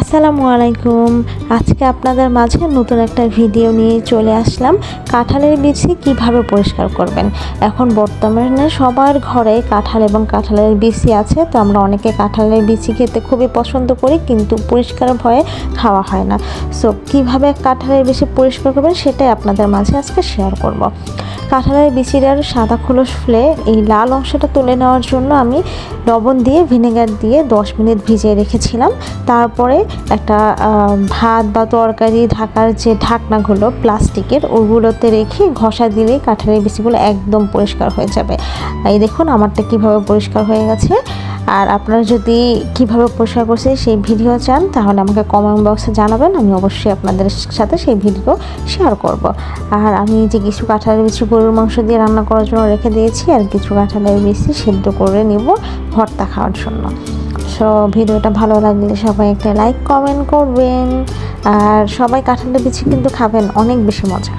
আসসালামু আলাইকুম। আজকে আপনাদের মাঝে নতুন একটা ভিডিও নিয়ে চলে আসলাম। কাঁঠালের বিচি কীভাবে পরিষ্কার করবেন? এখন বর্তমানে সবার ঘরে কাঁঠাল এবং কাঁঠালের বিচি আছে। তো আমরা অনেকে কাঁঠালের বিচি খেতে খুবই পছন্দ করি, কিন্তু পরিষ্কার ভয়ে খাওয়া হয় না। সো কীভাবে কাঁঠালের বিচি পরিষ্কার করবেন সেটাই আপনাদের মাঝে আজকে শেয়ার করব। কাঁঠালের বিচিটার সাদা খোলস ফেলে এই লাল অংশটা তুলে নেওয়ার জন্য আমি লবণ দিয়ে ভিনেগার দিয়ে দশ মিনিট ভিজিয়ে রেখেছিলাম। তারপরে একটা ভাত বা তরকারি ঢাকার যে ঢাকনাগুলো প্লাস্টিকের, ওগুলোতে রেখে ঘষা দিলেই কাঁঠালের বিচিগুলো একদম পরিষ্কার হয়ে যাবে। এই দেখুন, আমারটা কীভাবে পরিষ্কার হয়ে গেছে। আর আপনারা যদি কীভাবে পরিষ্কার করছে সেই ভিডিও চান, তাহলে আমাকে কমেন্ট বক্সে জানাবেন, আমি অবশ্যই আপনাদের সাথে সেই ভিডিও শেয়ার করব। আর আমি যে কিছু কাঁঠালের বিচি গরুর মাংস দিয়ে রান্না করার জন্য রেখে দিয়েছি আর কিছু কাঁঠালের বেশি সেদ্ধ করে নিব ভর্তা খাওয়ার জন্য। সো ভিডিওটা ভালো লাগলে সবাই একটা লাইক কমেন্ট করবেন। আর সবাই কাঁঠালের বিচি কিন্তু খাবেন, অনেক বেশি মজা।